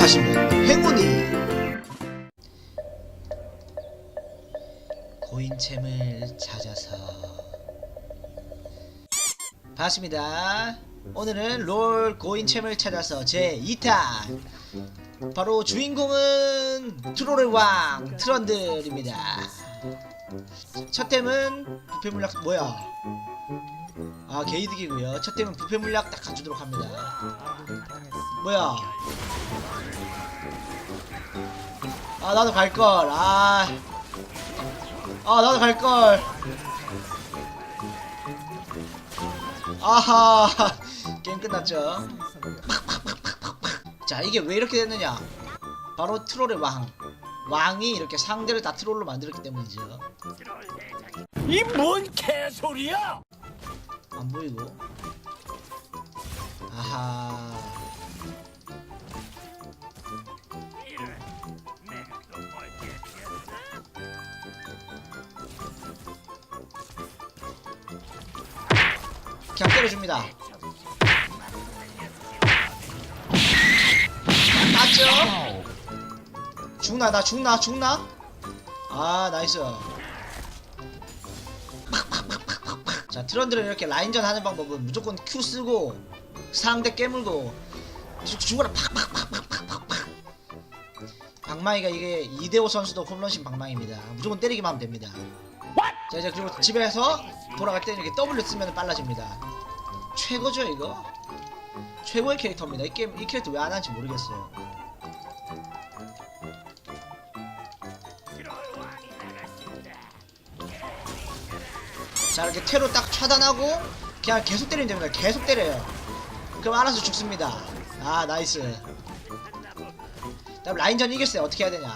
생각하시면 행운이 고인챔을 찾아서 반갑습니다. 오늘은 롤 고인챔을 찾아서 제 2탄 바로 주인공은 트롤의 왕 트런들입니다. 첫 템은 부패 물약 뭐야? 아 게이득이고요. 첫 템은 부패 물약 딱 가주도록 합니다. 뭐야? 아 나도 갈 걸. 아. 아 나도 갈 걸. 아하. 게임 끝났죠. 자 이게 왜 이렇게 됐느냐? 바로 트롤의 왕. 왕이 이렇게 상대를 다 트롤로 만들었기 때문이죠. 이 뭔 개소리야! 안 보이고. 아하. 때려줍니다. 맞죠? 죽나 나 죽나 죽나? 아 나이스. 자 트런들은 이렇게 라인전 하는 방법은 무조건 Q 쓰고 상대 깨물고 죽- 죽어라 팍팍팍팍팍팍 방망이가 이게 이대호 선수도 홈런신 방망입니다 무조건 때리기만 하면 됩니다 자 이제 그리고 집에서 돌아갈 때 이렇게 W 쓰면 빨라집니다 최고죠 이거? 최고의 캐릭터입니다. 이 게임 이 캐릭터 왜 안 하는지 모르겠어요. 자 이렇게 테로 딱 차단하고 그냥 계속 때리면 됩니다. 계속 때려요. 그럼 알아서 죽습니다. 아 나이스. 다음 라인전 이겼어요. 어떻게 해야 되냐?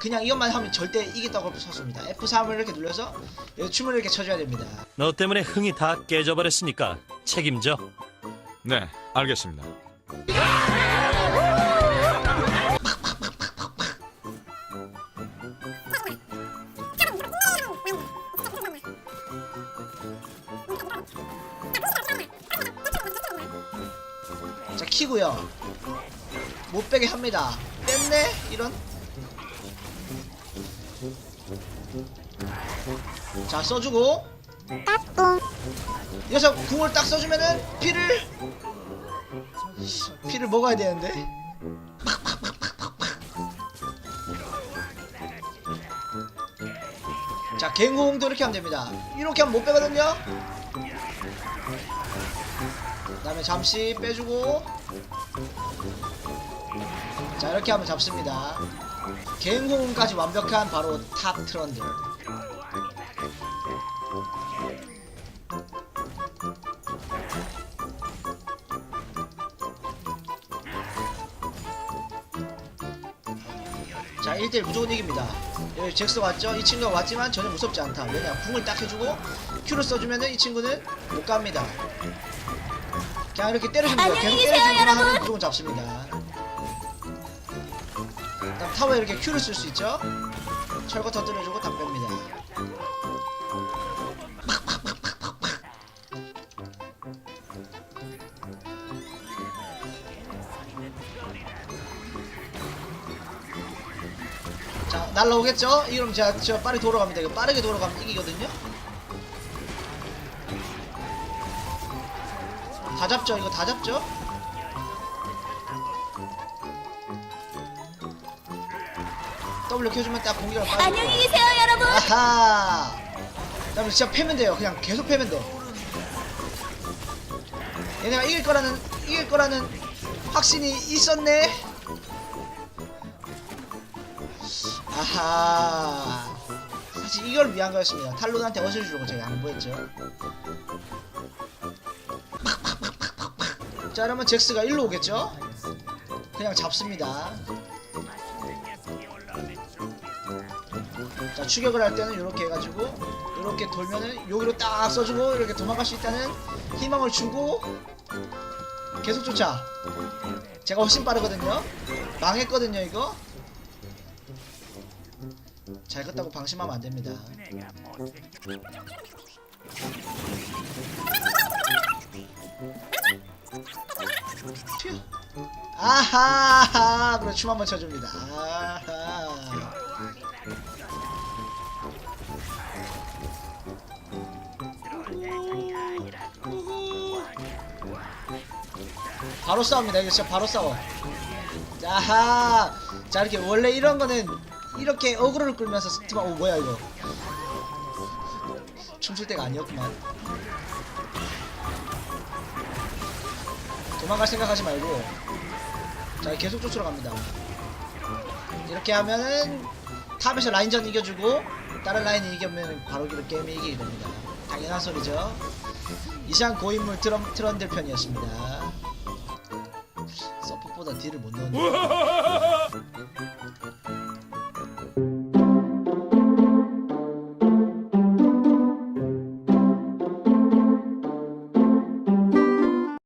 그냥 이것만 하면 절대 이겼다고 쳤습니다. F3을 이렇게 눌러서 춤을 이렇게 쳐줘야 됩니다. 너 때문에 흥이 다 깨져버렸으니까 책임져. 네, 알겠습니다. 자 키고요. 못 빼게 합니다. 뺐네? 이런? 자 써주고 여기서 궁을 딱 써주면은 피를 피를 먹어야 되는데. 자 갱호응도 이렇게 하면 됩니다. 이렇게 하면 못 빼거든요. 그 다음에 잠시 빼주고. 자 이렇게 하면 잡습니다. 갱호응까지 완벽한 바로 탑 트런들 자 1대1 무조건 이깁니다. 여기 잭스 왔죠? 이 친구가 왔지만 전혀 무섭지 않다. 왜냐 궁을 딱 해주고 Q를 써주면 은 이 친구는 못 갑니다. 그냥 이렇게 때려주면 돼요. 계속 때려주기만 하면 무조건 잡습니다. 그다음 타워에 이렇게 Q를 쓸 수 있죠? 철거 터뜨려주고 다 뺍니다 날라오겠죠? 이러면 제가 저 빠르게 돌아갑니다. 이거 빠르게 돌아가면 이기거든요. 다 잡죠? 이거 다 잡죠? W 켜주면 딱 공격을 빠지고. 안녕히 계세요, 여러분. 아하! 그다음에 진짜 패면 돼요. 그냥 계속 패면 돼. 얘네가 이길 거라는 이길 거라는 확신이 있었네 아하. 사실 이걸 위한 거였습니다. 탈론한테 어시를 주고 제가 양보했죠. 자 그러면 잭스가 일로 오겠죠? 그냥 잡습니다. 자 추격을 할 때는 이렇게 해가지고 이렇게 돌면은 여기로 딱 써주고 이렇게 도망갈 수 있다는 희망을 주고 계속 쫓아. 제가 훨씬 빠르거든요. 망했거든요 이거 잘 컸다고 방심하면 안 됩니다. 튀어. 아하 그래 춤 한번 춰줍니다. 아하. 바로 싸웁니다. 이거 진짜 바로 싸워. 자하. 자 이렇게 원래 이런 거는 이렇게 어그로를 끌면서 스티마 오 뭐야 이거. 춤출 때가 아니었구만. 도망갈 생각하지 말고 자 계속 쫓으러 갑니다. 이렇게 하면은 탑에서 라인전 이겨주고 다른 라인이 이기면 바로 그 게임이 이기게 됩니다. 당연한 소리죠. 이상 고인물 트럼, 트런들 편이었습니다. 서폿보다 딜을 못 넣었네